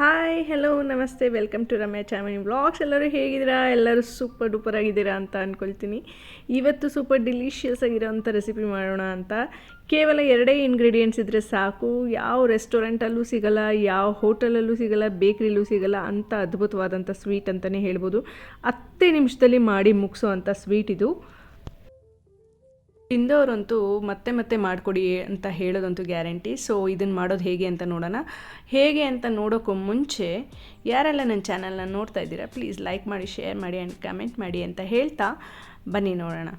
Hi hello ನಮಸ್ತೆ welcome to Ramya Chamani vlogs ಎಲ್ಲರೂ ಹೇಗಿದ್ದೀರಾ? ಎಲ್ಲರೂ ಸೂಪರ್ ಡೂಪರ್ ಆಗಿದ್ದೀರಾ ಅಂತ ಅಂದ್ಕೊಳ್ತೀನಿ ಇವತ್ತು ಸೂಪರ್ ಡಿಲಿಷಿಯಸ್ ಆಗಿರೋಂಥ ರೆಸಿಪಿ ಮಾಡೋಣ ಅಂತ. ಕೇವಲ ಎರಡೇ ಇಂಗ್ರೀಡಿಯೆಂಟ್ಸ್ ಇದ್ದರೆ ಸಾಕು. ಯಾವ ರೆಸ್ಟೋರೆಂಟಲ್ಲೂ ಸಿಗಲ್ಲ, ಯಾವ ಹೋಟೆಲಲ್ಲೂ ಸಿಗಲ್ಲ ಬೇಕ್ರಿಲೂ ಸಿಗಲ್ಲ ಅಂಥ ಅದ್ಭುತವಾದಂಥ ಸ್ವೀಟ್ ಅಂತಲೇ ಹೇಳ್ಬೋದು. ಹತ್ತೇ ನಿಮಿಷದಲ್ಲಿ ಮಾಡಿ ಮುಗಿಸೋ ಅಂಥ ಸ್ವೀಟ್ ಇದು. ತಿಂದವರಂತೂ ಮತ್ತೆ ಮತ್ತೆ ಮಾಡಿಕೊಡಿ ಅಂತ ಹೇಳೋದಂತೂ ಗ್ಯಾರಂಟಿ. ಸೊ ಇದನ್ನು ಮಾಡೋದು ಹೇಗೆ ಅಂತ ನೋಡೋಣ. ಹೇಗೆ ಅಂತ ನೋಡೋಕ್ಕೂ ಮುಂಚೆ ಯಾರೆಲ್ಲ ನನ್ನ ಚಾನಲ್ನ ನೋಡ್ತಾ ಇದ್ದೀರಾ ಪ್ಲೀಸ್ ಲೈಕ್ ಮಾಡಿ ಶೇರ್ ಮಾಡಿ ಆ್ಯಂಡ್ ಕಮೆಂಟ್ ಮಾಡಿ ಅಂತ ಹೇಳ್ತಾ ಬನ್ನಿ ನೋಡೋಣ.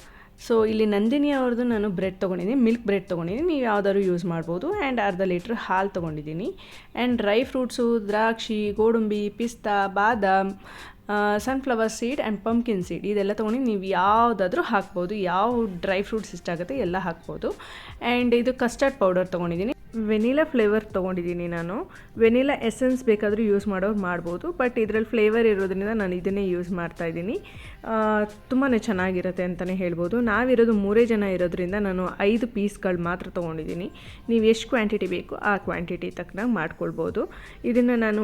ಸೊ ಇಲ್ಲಿ ನಂದಿನಿ ಅವ್ರದ್ದು ನಾನು ಬ್ರೆಡ್ ತೊಗೊಂಡಿದ್ದೀನಿ, ಮಿಲ್ಕ್ ಬ್ರೆಡ್ ತೊಗೊಂಡಿದ್ದೀನಿ. ನೀವು ಯಾವ್ದಾದ್ರು ಯೂಸ್ ಮಾಡ್ಬೋದು ಆ್ಯಂಡ್ ಅರ್ಧ ಲೀಟ್ರ್ ಹಾಲು ತೊಗೊಂಡಿದ್ದೀನಿ. ಆ್ಯಂಡ್ ಡ್ರೈ ಫ್ರೂಟ್ಸು, ದ್ರಾಕ್ಷಿ, ಗೋಡಂಬಿ, ಪಿಸ್ತಾ, ಬಾದಾಮ್ sunflower seed and pumpkin seed ಇದೆಲ್ಲ ತೊಗೊಂಡು ನೀವು ಯಾವುದಾದ್ರೂ ಹಾಕ್ಬೋದು. ಯಾವ ಡ್ರೈ ಫ್ರೂಟ್ಸ್ ಇಷ್ಟ ಆಗುತ್ತೆ ಎಲ್ಲ ಹಾಕ್ಬೋದು. ಆ್ಯಂಡ್ ಇದು ಕಸ್ಟರ್ಡ್ ಪೌಡರ್ ತೊಗೊಂಡಿದ್ದೀನಿ. ವೆನಿಲಾ ಫ್ಲೇವರ್ ತೊಗೊಂಡಿದ್ದೀನಿ ನಾನು. ವೆನಿಲಾ ಎಸೆನ್ಸ್ ಬೇಕಾದರೂ ಯೂಸ್ ಮಾಡೋರು ಮಾಡ್ಬೋದು, ಬಟ್ ಇದರಲ್ಲಿ ಫ್ಲೇವರ್ ಇರೋದ್ರಿಂದ ನಾನು ಇದನ್ನೇ ಯೂಸ್ ಮಾಡ್ತಾ ಇದ್ದೀನಿ. ತುಂಬಾ ಚೆನ್ನಾಗಿರುತ್ತೆ ಅಂತಲೇ ಹೇಳ್ಬೋದು. ನಾವಿರೋದು ಮೂರೇ ಜನ ಇರೋದ್ರಿಂದ ನಾನು ಐದು ಪೀಸ್ಗಳು ಮಾತ್ರ ತೊಗೊಂಡಿದ್ದೀನಿ. ನೀವು ಎಷ್ಟು ಕ್ವಾಂಟಿಟಿ ಬೇಕು ಆ ಕ್ವಾಂಟಿಟಿ ತಕ್ಕನಾಗ ಮಾಡ್ಕೊಳ್ಬೋದು. ಇದನ್ನು ನಾನು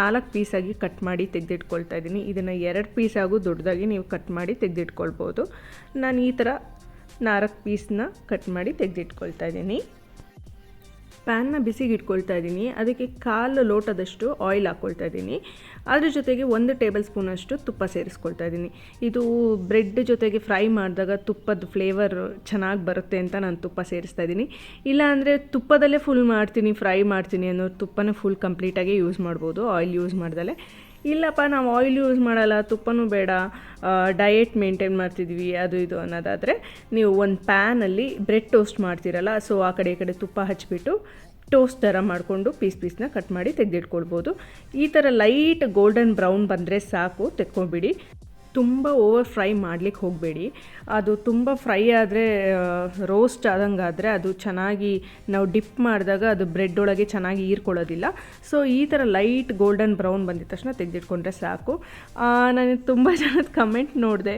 ನಾಲ್ಕು ಪೀಸಾಗಿ ಕಟ್ ಮಾಡಿ ತೆಗೆದಿಟ್ಕೊಳ್ತಾ ಇದ್ದೀನಿ. ಇದನ್ನು ಎರಡು ಪೀಸಾಗೂ ದೊಡ್ಡದಾಗಿ ನೀವು ಕಟ್ ಮಾಡಿ ತೆಗೆದಿಟ್ಕೊಳ್ಬೋದು. ನಾನು ಈ ಥರ ನಾಲ್ಕು ಪೀಸ್ನ ಕಟ್ ಮಾಡಿ ತೆಗೆದಿಟ್ಕೊಳ್ತಾ ಇದ್ದೀನಿ. ಪ್ಯಾನ್ನ ಬಿಸಿಗೆ ಇಟ್ಕೊಳ್ತಾ ಇದ್ದೀನಿ. ಅದಕ್ಕೆ ಕಾಲು ಲೋಟದಷ್ಟು ಆಯಿಲ್ ಹಾಕ್ಕೊಳ್ತಾ ಇದ್ದೀನಿ. ಅದ್ರ ಜೊತೆಗೆ ಒಂದು ಟೇಬಲ್ ಸ್ಪೂನಷ್ಟು ತುಪ್ಪ ಸೇರಿಸ್ಕೊಳ್ತಾ ಇದ್ದೀನಿ. ಇದು ಬ್ರೆಡ್ ಜೊತೆಗೆ ಫ್ರೈ ಮಾಡಿದಾಗ ತುಪ್ಪದ ಫ್ಲೇವರ್ ಚೆನ್ನಾಗಿ ಬರುತ್ತೆ ಅಂತ ನಾನು ತುಪ್ಪ ಸೇರಿಸ್ತಾ ಇದ್ದೀನಿ. ಇಲ್ಲಾಂದರೆ ತುಪ್ಪದಲ್ಲೇ ಫುಲ್ ಮಾಡ್ತೀನಿ ಫ್ರೈ ಮಾಡ್ತೀನಿ ಅನ್ನೋ ತುಪ್ಪನ ಫುಲ್ ಕಂಪ್ಲೀಟಾಗಿ ಯೂಸ್ ಮಾಡ್ಬೋದು ಆಯಿಲ್ ಯೂಸ್ ಮಾಡ್ದಲೆ. ಇಲ್ಲಪ್ಪ, ನಾವು ಆಯಿಲ್ ಯೂಸ್ ಮಾಡಲ್ಲ, ತುಪ್ಪನೂ ಬೇಡ ಡಯೆಟ್ ಮೇಂಟೈನ್ ಮಾಡ್ತಿದ್ವಿ, ಅದು ಇದು ಅನ್ನೋದಾದರೆ ನೀವು ಒಂದು ಪ್ಯಾನಲ್ಲಿ ಬ್ರೆಡ್ ಟೋಸ್ಟ್ ಮಾಡ್ತೀರಲ್ಲ ಸೊ ಆ ಕಡೆ ಈ ಕಡೆ ತುಪ್ಪ ಹಚ್ಚಿಬಿಟ್ಟು ಟೋಸ್ಟ್ ಥರ ಮಾಡಿಕೊಂಡು ಪೀಸ್ ಪೀಸ್ನ ಕಟ್ ಮಾಡಿ ತೆಗೆದಿಟ್ಕೊಳ್ಬೋದು. ಈ ಥರ ಲೈಟ್ ಗೋಲ್ಡನ್ ಬ್ರೌನ್ ಬಂದರೆ ಸಾಕು ತೆಕ್ಕೊಂಬಿಡಿ ತುಂಬ ಓವರ್ ಫ್ರೈ ಮಾಡಲಿಕ್ಕೆ ಹೋಗಬೇಡಿ. ಅದು ತುಂಬ ಫ್ರೈ ಆದರೆ ರೋಸ್ಟ್ ಆದಂಗಾದರೆ ಅದು ಚೆನ್ನಾಗಿ ನಾವು ಡಿಪ್ ಮಾಡಿದಾಗ ಅದು ಬ್ರೆಡ್ ಒಳಗೆ ಚೆನ್ನಾಗಿ ಹೀರ್ಕೊಳ್ಳೋದಿಲ್ಲ. ಸೊ ಈ ಥರ ಲೈಟ್ ಗೋಲ್ಡನ್ ಬ್ರೌನ್ ಬಂದಿದ ತಕ್ಷಣ ತೆಗೆದಿಟ್ಕೊಂಡ್ರೆ ಸಾಕು. ನಾನು ತುಂಬ ಜನದ ಕಮೆಂಟ್ ನೋಡಿದೆ.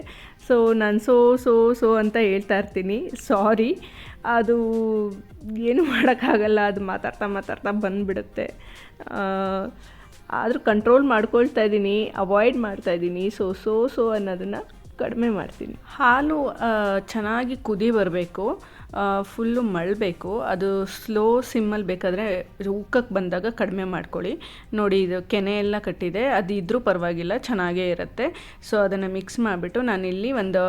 ಸೊ ನಾನು ಸೋ ಸೋ ಸೋ ಅಂತ ಹೇಳ್ತಾ ಇರ್ತೀನಿ. ಸಾರಿ ಅದು ಏನು ಮಾಡೋಕ್ಕಾಗಲ್ಲ. ಅದು ಮಾತಾಡ್ತಾ ಮಾತಾಡ್ತಾ ಬಂದುಬಿಡುತ್ತೆ. ಆದರೂ ಕಂಟ್ರೋಲ್ ಮಾಡ್ಕೊಳ್ತಾ ಇದ್ದೀನಿ ಅವಾಯ್ಡ್ ಮಾಡ್ತಾ ಇದ್ದೀನಿ. ಸೊ ಸೋ ಸೋ ಅನ್ನೋದನ್ನು ಕಡಿಮೆ ಮಾಡ್ತೀನಿ. ಹಾಲು ಚೆನ್ನಾಗಿ ಕುದಿ ಬರಬೇಕು ಫುಲ್ಲು ಮಳಬೇಕು, ಅದು ಸ್ಲೋ ಸಿಮ್ಮಲ್ಲಿ ಬೇಕಾದರೆ ಉಕ್ಕಕ್ಕೆ ಬಂದಾಗ ಕಡಿಮೆ ಮಾಡ್ಕೊಳ್ಳಿ. ನೋಡಿ, ಇದು ಕೆನೆ ಎಲ್ಲ ಕಟ್ಟಿದೆ, ಅದು ಇದ್ದರೂ ಪರವಾಗಿಲ್ಲ, ಚೆನ್ನಾಗೇ ಇರುತ್ತೆ. ಸೊ ಅದನ್ನು ಮಿಕ್ಸ್ ಮಾಡಿಬಿಟ್ಟು ನಾನಿಲ್ಲಿ ಒಂದು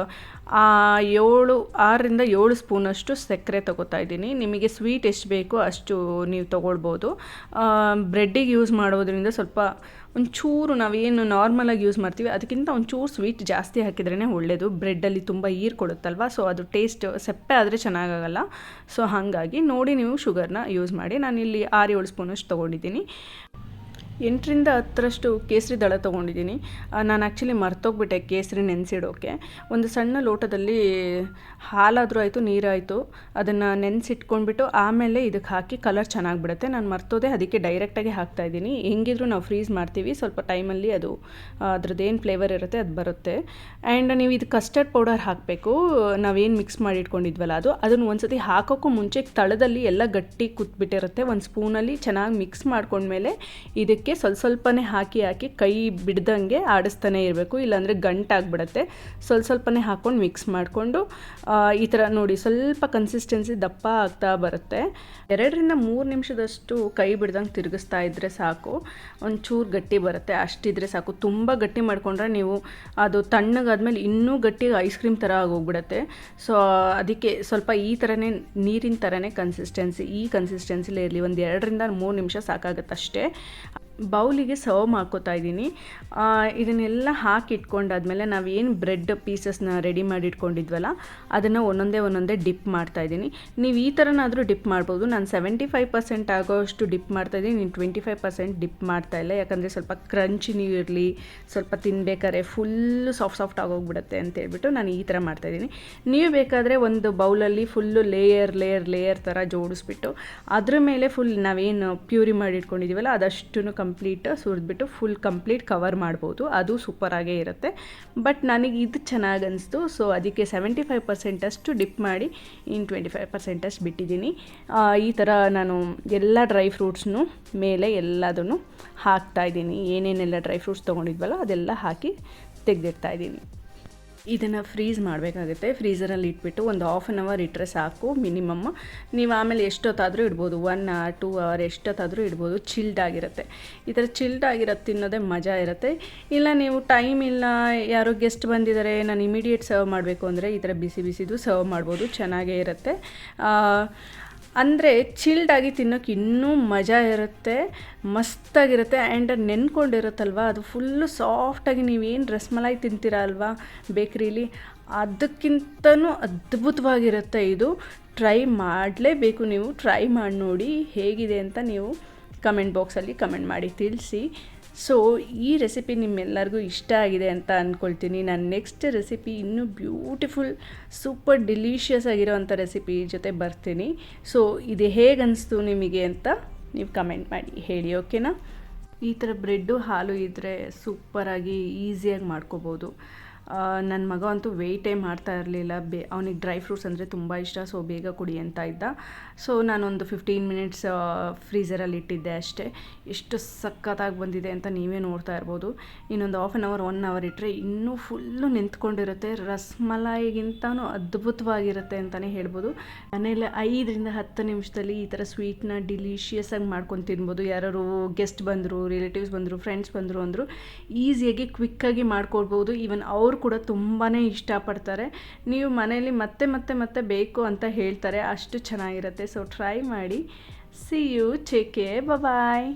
ಏಳು, ಆರರಿಂದ ಏಳು ಸ್ಪೂನಷ್ಟು ಸಕ್ಕರೆ ತೊಗೋತಾ ಇದ್ದೀನಿ. ನಿಮಗೆ ಸ್ವೀಟ್ ಎಷ್ಟು ಬೇಕೋ ಅಷ್ಟು ನೀವು ತೊಗೊಳ್ಬೋದು. ಬ್ರೆಡ್ಡಿಗೆ ಯೂಸ್ ಮಾಡೋದ್ರಿಂದ ಸ್ವಲ್ಪ ಒಂಚೂರು ನಾವೇನು ನಾರ್ಮಲಾಗಿ ಯೂಸ್ ಮಾಡ್ತೀವಿ, ಅದಕ್ಕಿಂತ ಒಂಚೂರು ಸ್ವೀಟ್ ಜಾಸ್ತಿ ಹಾಕಿದ್ರೇ ಒಳ್ಳೆಯದು ಬ್ರೆಡ್ಡಲ್ಲಿ ತುಂಬ ಈರ್ ಕೊಡುತ್ತಲ್ವ? ಸೊ ಅದು ಟೇಸ್ಟ್ ಸೆಪ್ಪೆ ಆದರೆ ಚೆನ್ನಾಗಾಗಲ್ಲ. ಸೊ ಹಾಗಾಗಿ ನೋಡಿ ನೀವು ಶುಗರ್ನ ಯೂಸ್ ಮಾಡಿ. ನಾನಿಲ್ಲಿ ಆರು ಏಳು ಸ್ಪೂನಷ್ಟು ತೊಗೊಂಡಿದ್ದೀನಿ. ಎಂಟರಿಂದ ಹತ್ತರಷ್ಟು ಕೇಸರಿ ದಳ ತೊಗೊಂಡಿದ್ದೀನಿ. ನಾನು ಆ್ಯಕ್ಚುಲಿ ಮರ್ತೋಗ್ಬಿಟ್ಟೆ ಕೇಸರಿ ನೆನೆಸಿಡೋಕ್ಕೆ ಒಂದು ಸಣ್ಣ ಲೋಟದಲ್ಲಿ ಹಾಲಾದರೂ ಆಯಿತು, ನೀರಾಯಿತು. ಅದನ್ನು ನೆನೆಸಿಟ್ಕೊಂಡ್ಬಿಟ್ಟು ಆಮೇಲೆ ಇದಕ್ಕೆ ಹಾಕಿ ಕಲರ್ ಚೆನ್ನಾಗಿ ಬಿಡುತ್ತೆ ನಾನು ಮರ್ತೋದೆ ಅದಕ್ಕೆ ಡೈರೆಕ್ಟಾಗಿ ಹಾಕ್ತಾಯಿದ್ದೀನಿ ಹೆಂಗಿದ್ರೂ ನಾವು ಫ್ರೀಸ್ ಮಾಡ್ತೀವಿ. ಸ್ವಲ್ಪ ಟೈಮಲ್ಲಿ ಅದು ಅದ್ರದ್ದೇನು ಫ್ಲೇವರ್ ಇರುತ್ತೆ ಅದು ಬರುತ್ತೆ. ಆ್ಯಂಡ್ ನೀವು ಇದು ಕಸ್ಟರ್ಡ್ ಪೌಡರ್ ಹಾಕಬೇಕು. ನಾವೇನು ಮಿಕ್ಸ್ ಮಾಡಿ ಇಟ್ಕೊಂಡಿದ್ವಲ್ಲ ಅದು. ಅದನ್ನು ಒಂದು ಸತಿ ಹಾಕೋಕ್ಕೂ ಮುಂಚೆ ತಳದಲ್ಲಿ ಎಲ್ಲ ಗಟ್ಟಿ ಕುತ್ಬಿಟ್ಟಿರುತ್ತೆ. ಒಂದು ಸ್ಪೂನಲ್ಲಿ ಚೆನ್ನಾಗಿ ಮಿಕ್ಸ್ ಮಾಡ್ಕೊಂಡ್ಮೇಲೆ ಇದಕ್ಕೆ ಸ್ವಲ್ಪ ಸ್ವಲ್ಪನೇ ಹಾಕಿ ಹಾಕಿ ಕೈ ಬಿಡ್ದಂಗೆ ಆಡಿಸ್ತಾನೆ ಇರಬೇಕು. ಇಲ್ಲಾಂದರೆ ಗಂಟಾಗ್ಬಿಡತ್ತೆ ಸ್ವಲ್ಪ ಸ್ವಲ್ಪನೇ ಹಾಕ್ಕೊಂಡು ಮಿಕ್ಸ್ ಮಾಡಿಕೊಂಡು ಈ ಥರ ನೋಡಿ ಸ್ವಲ್ಪ ಕನ್ಸಿಸ್ಟೆನ್ಸಿ ದಪ್ಪ ಆಗ್ತಾ ಬರುತ್ತೆ. ಎರಡರಿಂದ ಮೂರು ನಿಮಿಷದಷ್ಟು ಕೈ ಬಿಡ್ದಂಗೆ ತಿರುಗಿಸ್ತಾ ಇದ್ದರೆ ಸಾಕು. ಒಂಚೂರು ಗಟ್ಟಿ ಬರುತ್ತೆ. ಅಷ್ಟಿದ್ರೆ ಸಾಕು. ತುಂಬ ಗಟ್ಟಿ ಮಾಡಿಕೊಂಡ್ರೆ ನೀವು ಅದು ತಣ್ಣಗಾದ್ಮೇಲೆ ಇನ್ನೂ ಗಟ್ಟಿ ಐಸ್ ಕ್ರೀಮ್ ಥರ ಆಗೋಗ್ಬಿಡತ್ತೆ. ಸೊ ಅದಕ್ಕೆ ಸ್ವಲ್ಪ ಈ ಥರನೇ ನೀರಿನ ಥರನೇ ಕನ್ಸಿಸ್ಟೆನ್ಸಿ ಈ ಕನ್ಸಿಸ್ಟೆನ್ಸಿಲೇ ಇರಲಿ. ಒಂದು ಎರಡರಿಂದ ಮೂರು ನಿಮಿಷ ಸಾಕಾಗುತ್ತೆ ಅಷ್ಟೇ ಬೌಲಿಗೆ ಸರ್ವ್ ಮಾಡ್ಕೋತಾ ಇದ್ದೀನಿ. ಇದನ್ನೆಲ್ಲ ಹಾಕಿ ಇಟ್ಕೊಂಡಾದ್ಮೇಲೆ ನಾವು ಏನು ಬ್ರೆಡ್ ಪೀಸಸ್ನ ರೆಡಿ ಮಾಡಿ ಇಟ್ಕೊಂಡಿದ್ವಲ್ಲ, ಅದನ್ನು ಒಂದೊಂದೇ ಒಂದೊಂದೇ ಡಿಪ್ ಮಾಡ್ತಾ ಇದ್ದೀನಿ. ನೀವು ಈ ಥರನಾದರೂ ಡಿಪ್ ಮಾಡ್ಬೋದು. ನಾನು ಸೆವೆಂಟಿ ಫೈವ್ ಪರ್ಸೆಂಟ್ ಆಗೋಷ್ಟು ಡಿಪ್ ಮಾಡ್ತಾಯಿದ್ದೀನಿ ನೀನು ಟ್ವೆಂಟಿ ಫೈವ್ ಪರ್ಸೆಂಟ್ ಡಿಪ್ ಮಾಡ್ತಾ ಇಲ್ಲ. ಯಾಕಂದರೆ ಸ್ವಲ್ಪ ಕ್ರಂಚಿನೂ ಇರಲಿ, ಸ್ವಲ್ಪ ತಿನ್ಬೇಕಾದ್ರೆ ಫುಲ್ಲು ಸಾಫ್ಟ್ ಸಾಫ್ಟ್ ಆಗೋಗ್ಬಿಡುತ್ತೆ ಅಂತ ಹೇಳ್ಬಿಟ್ಟು ನಾನು ಈ ಥರ ಮಾಡ್ತಾಯಿದ್ದೀನಿ ನೀವು ಬೇಕಾದರೆ ಒಂದು ಬೌಲಲ್ಲಿ ಫುಲ್ಲು ಲೇಯರ್ ಲೇಯರ್ ಲೇಯರ್ ಥರ ಜೋಡಿಸ್ಬಿಟ್ಟು, ಅದ್ರ ಮೇಲೆ ಫುಲ್ ನಾವೇನು ಪ್ಯೂರಿ ಮಾಡಿ ಇಟ್ಕೊಂಡಿದ್ದೀವಲ್ಲ ಅದಷ್ಟು ಕಂಪ್ಲೀಟ್ ಸುರಿದ್ಬಿಟ್ಟು ಫುಲ್ ಕಂಪ್ಲೀಟ್ ಕವರ್ ಮಾಡ್ಬೋದು. ಅದು ಸೂಪರಾಗೇ ಇರುತ್ತೆ. ಬಟ್ ನನಗೆ ಇದು ಚೆನ್ನಾಗಿ ಅನಿಸ್ತು. ಸೊ ಅದಕ್ಕೆ ಸೆವೆಂಟಿ ಫೈವ್ ಪರ್ಸೆಂಟಷ್ಟು ಡಿಪ್ ಮಾಡಿ ಇನ್ನು ಟ್ವೆಂಟಿ ಫೈವ್ ಪರ್ಸೆಂಟಷ್ಟು ಬಿಟ್ಟಿದ್ದೀನಿ. ಈ ಥರ ನಾನು ಎಲ್ಲ ಡ್ರೈ ಫ್ರೂಟ್ಸ್ನು ಮೇಲೆ ಎಲ್ಲದನ್ನು ಹಾಕ್ತಾ ಇದ್ದೀನಿ. ಏನೇನೆಲ್ಲ ಡ್ರೈ ಫ್ರೂಟ್ಸ್ ತೊಗೊಂಡಿದ್ವಲ್ಲ ಅದೆಲ್ಲ ಹಾಕಿ ತೆಗೆದಿಡ್ತಾ ಇದ್ದೀನಿ. ಇದನ್ನು ಫ್ರೀಸ್ ಮಾಡಬೇಕಾಗುತ್ತೆ. ಫ್ರೀಸರಲ್ಲಿ ಇಟ್ಬಿಟ್ಟು ಒಂದು ಹಾಫ್ ಆನ್ ಅವರ್ ಇಟ್ಟರೆ ಸಾಕು ಮಿನಿಮಮ್ ನೀವು ಆಮೇಲೆ ಎಷ್ಟೊತ್ತಾದರೂ ಇಡ್ಬೋದು. ಒನ್ ಅವರ್ ಟೂ ಅವರ್ ಎಷ್ಟೊತ್ತಾದರೂ ಇಡ್ಬೋದು. ಚಿಲ್ಡ್ ಆಗಿರುತ್ತೆ. ಈ ಥರ ಚಿಲ್ಡ್ ಆಗಿರೋದು ತಿನ್ನೋದೇ ಮಜಾ ಇರುತ್ತೆ. ಇಲ್ಲ ನೀವು ಟೈಮ್ ಇಲ್ಲ, ಯಾರೋ ಗೆಸ್ಟ್ ಬಂದಿದ್ದಾರೆ ನಾನು ಇಮಿಡಿಯೇಟ್ ಸರ್ವ್ ಮಾಡಬೇಕು ಅಂದರೆ ಈ ಥರ ಬಿಸಿ ಬಿಸಿದು ಸರ್ವ್ ಮಾಡ್ಬೋದು. ಚೆನ್ನಾಗೇ ಇರುತ್ತೆ. ಅಂದರೆ ಚಿಲ್ಡ್ ಆಗಿ ತಿನ್ನೋಕೆ ಇನ್ನೂ ಮಜಾ ಇರುತ್ತೆ, ಮಸ್ತಾಗಿರುತ್ತೆ ಆ್ಯಂಡ್ ನೆನ್ಕೊಂಡಿರುತ್ತಲ್ವ? ಅದು ಫುಲ್ಲು ಸಾಫ್ಟಾಗಿ ನೀವೇನು ರಸ್ಮಲಾಯಿ ತಿಂತೀರಾ ಅಲ್ವಾ ಬೇಕ್ರೀಲಿ ಅದಕ್ಕಿಂತನೂ ಅದ್ಭುತವಾಗಿರುತ್ತೆ ಇದು. ಟ್ರೈ ಮಾಡಲೇಬೇಕು ನೀವು. ಟ್ರೈ ಮಾಡಿ ನೋಡಿ ಹೇಗಿದೆ ಅಂತ ನೀವು ಕಮೆಂಟ್ ಬಾಕ್ಸಲ್ಲಿ ಕಮೆಂಟ್ ಮಾಡಿ ತಿಳಿಸಿ. ಸೊ ಈ ರೆಸಿಪಿ ನಿಮ್ಮೆಲ್ಲರಿಗೂ ಇಷ್ಟ ಆಗಿದೆ ಅಂತ ಅಂದ್ಕೊಳ್ತೀನಿ ನಾನು ನೆಕ್ಸ್ಟ್ ರೆಸಿಪಿ ಇನ್ನೂ ಬ್ಯೂಟಿಫುಲ್ ಸೂಪರ್ ಡಿಲೀಷಿಯಸ್ ಆಗಿರೋವಂಥ ರೆಸಿಪಿ ಜೊತೆ ಬರ್ತೀನಿ. ಸೊ ಇದು ಹೇಗೆ ಅನಿಸ್ತು ನಿಮಗೆ ಅಂತ ನೀವು ಕಮೆಂಟ್ ಮಾಡಿ, ಹೇಳಿ ಓಕೆನಾ ಈ ಥರ ಬ್ರೆಡ್ಡು ಹಾಲು ಇದ್ದರೆ ಸೂಪರಾಗಿ ಈಸಿಯಾಗಿ ಮಾಡ್ಕೋಬೋದು. ನನ್ನ ಮಗ ಅಂತೂ ವೆಯ್ಟೇ ಮಾಡ್ತಾ ಇರಲಿಲ್ಲ. ಬೇ, ಅವನಿಗೆ ಡ್ರೈ ಫ್ರೂಟ್ಸ್ ಅಂದರೆ ತುಂಬ ಇಷ್ಟ ಸೊ ಬೇಗ ಕುಡಿ ಅಂತ ಇದ್ದ. ಸೊ ನಾನೊಂದು ಫಿಫ್ಟೀನ್ ಮಿನಿಟ್ಸ್ ಫ್ರೀಸರಲ್ಲಿ ಇಟ್ಟಿದ್ದೆ ಅಷ್ಟೇ. ಎಷ್ಟು ಸಖತ್ತಾಗಿ ಬಂದಿದೆ ಅಂತ ನೀವೇ ನೋಡ್ತಾ ಇರ್ಬೋದು. ಇನ್ನೊಂದು half an hour one hour ಇಟ್ಟರೆ ಇನ್ನೂ ಫುಲ್ಲು ನಿಂತ್ಕೊಂಡಿರುತ್ತೆ. ರಸ್ಮಲಾಯಿಗಿಂತನೂ ಅದ್ಭುತವಾಗಿರುತ್ತೆ ಅಂತಲೇ ಹೇಳ್ಬೋದು. ಮನೇಲಿ ಐದರಿಂದ ಹತ್ತು ನಿಮಿಷದಲ್ಲಿ ಈ ಥರ ಸ್ವೀಟ್ನ ಡಿಲೀಷಿಯಸ್ಸಾಗಿ ಮಾಡ್ಕೊಂಡು ತಿನ್ಬೋದು. ಯಾರು ಗೆಸ್ಟ್ ಬಂದರು ರಿಲೇಟಿವ್ಸ್ ಬಂದರು ಫ್ರೆಂಡ್ಸ್ ಬಂದರು ಅಂದರು ಈಸಿಯಾಗಿ ಕ್ವಿಕ್ಕಾಗಿ ಮಾಡ್ಕೊಡ್ಬೋದು. ಈವನ್ ಅವ್ರು ಕೂಡ ತುಂಬಾ ಇಷ್ಟಪಡ್ತಾರೆ. ನೀವು ಮನೆಯಲ್ಲಿ ಮತ್ತೆ ಮತ್ತೆ ಮತ್ತೆ ಬೇಕು ಅಂತ ಹೇಳ್ತಾರೆ. ಅಷ್ಟು ಚೆನ್ನಾಗಿರುತ್ತೆ. ಸೊ ಟ್ರೈ ಮಾಡಿ. ಸಿ ಯು ಚೇಕೆ ಬಾಯ್